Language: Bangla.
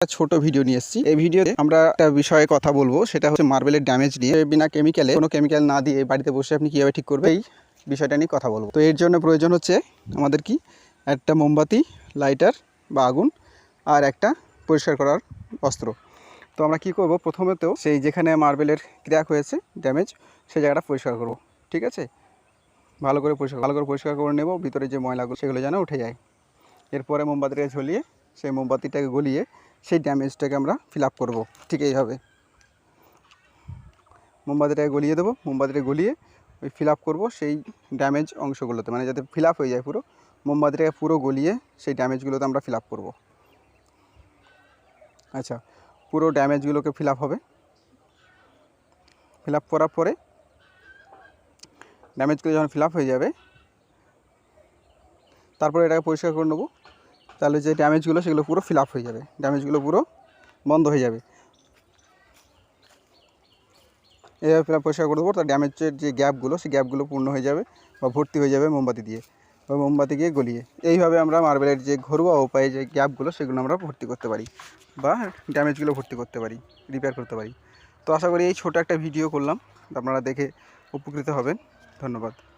একটা ছোট ভিডিও নিয়ে এসেছি। এই ভিডিওতে আমরা একটা বিষয়ে কথা বলব, সেটা হচ্ছে মার্বেলের ড্যামেজ নিয়ে। বিনা কেমিক্যালে কোনো কেমিক্যাল না দিয়ে বাড়িতে বসে আপনি কীভাবে ঠিক করবে এই বিষয়টা নিয়ে কথা বলব। তো এর জন্য প্রয়োজন হচ্ছে আমাদের কি? একটা মোমবাতি লাইটার বা আগুন, আর একটা পরিষ্কার করার অস্ত্র। তো আমরা কি করব? প্রথমে তো সেই যেখানে মার্বেলের ক্র্যাক হয়েছে ড্যামেজ সেই জায়গাটা পরিষ্কার করব, ঠিক আছে? ভালো করে পরিষ্কার, ভালো করে পরিষ্কার করে নেব, ভিতরে যে ময়লাগুলো, সেগুলো যেন উঠে যায়। এরপরে মোমবাতিটাকে ঝলিয়ে সেই মোমবাতিটাকে গলিয়ে সেই ড্যামেজটাকে আমরা ফিল আপ করব। ঠিক এইভাবে। মোমবাতিটাকে গলিয়ে দেবো। মোমবাতিটা গলিয়ে ওই ফিল আপ করব সেই ড্যামেজ অংশগুলোতে। মানে যাতে ফিল আপ হয়ে যায় পুরো। মোমবাতিটাকে পুরো গলিয়ে সেই ড্যামেজগুলোতে আমরা ফিল আপ করব। আচ্ছা পুরো ড্যামেজগুলোকে ফিল আপ হবে। ফিল আপ করার পরে ড্যামেজগুলো যখন ফিল আপ হয়ে যাবে, তারপরে এটাকে পরিষ্কার করে নেব। তাহলে যে ড্যামেজগুলো, সেগুলো পুরো ফিল আপ হয়ে যাবে। ড্যামেজগুলো পুরো বন্ধ হয়ে যাবে। এভাবে ফিল পরিষ্কার করে দেবো, তার ড্যামেজের যে গ্যাপগুলো, সেই গ্যাপগুলো পূর্ণ হয়ে যাবে বা ভর্তি হয়ে যাবে মোমবাতি দিয়ে ওই মোমবাতি গিয়ে গলিয়ে। এইভাবে আমরা মার্বেলের যে ঘরোয়া উপায়ে যে গ্যাপগুলো, সেগুলো আমরা ভর্তি করতে পারি বা ড্যামেজগুলো ভর্তি করতে পারি রিপেয়ার করতে পারি। তো আশা করি এই ছোটো একটা ভিডিও করলাম। আপনারা দেখে উপকৃত হবেন। ধন্যবাদ।